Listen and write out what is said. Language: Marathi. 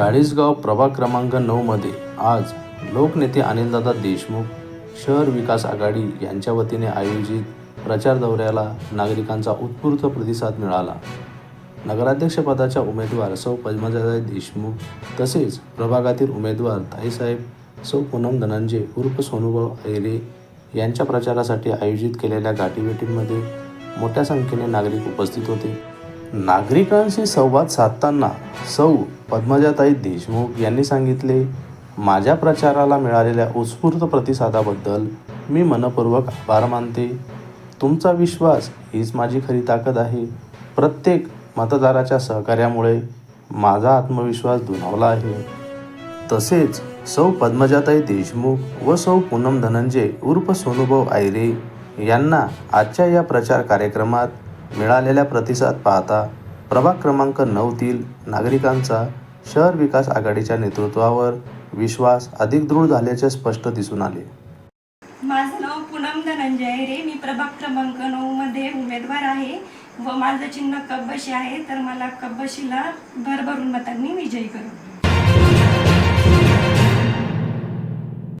चाळीसगाव प्रभाग क्रमांक नऊमध्ये आज लोकनेते अनिलदादा देशमुख शहर विकास आघाडी यांच्या वतीने आयोजित प्रचार दौऱ्याला नागरिकांचा उत्स्फूर्त प्रतिसाद मिळाला. नगराध्यक्षपदाच्या उमेदवार सौ पद्मजाताई देशमुख तसेच प्रभागातील उमेदवार ताईसाहेब सौ पूनम धनंजय उर्फ सोनुभाऊ ऐरे यांच्या प्रचारासाठी आयोजित केलेल्या गाठीभेटींमध्ये मोठ्या संख्येने नागरिक उपस्थित होते. नागरिकांशी संवाद साधताना सौ पद्मजाताई देशमुख यांनी सांगितले माझ्या प्रचाराला मिळालेल्या उत्स्फूर्त प्रतिसादाबद्दल मी मनपूर्वक आभार मानते. तुमचा विश्वास हीच माझी खरी ताकद आहे. प्रत्येक मतदाराच्या सहकार्यामुळे माझा आत्मविश्वास दुणावला आहे. तसेच सौ पद्मजाताई देशमुख व सौ पूनम धनंजय उर्फ सोनुभाऊ आयरे यांना आजच्या या प्रचार कार्यक्रमात मिळालेला प्रतिसाद पाहता प्रभाग क्रमांक नऊतील नागरिकांचा शहर विकास आघाडीच्या नेतृत्वावर विश्वास अधिक दृढ झाल्याचे स्पष्ट दिसून आले. माझं नाव पूनम धनंजय रे. मी प्रभाग क्रमांक नऊ मध्ये उमेदवार आहे व माझं चिन्ह कब्बशी आहे. तर मला कब्बशीला भरभरून मतांनी विजयी करू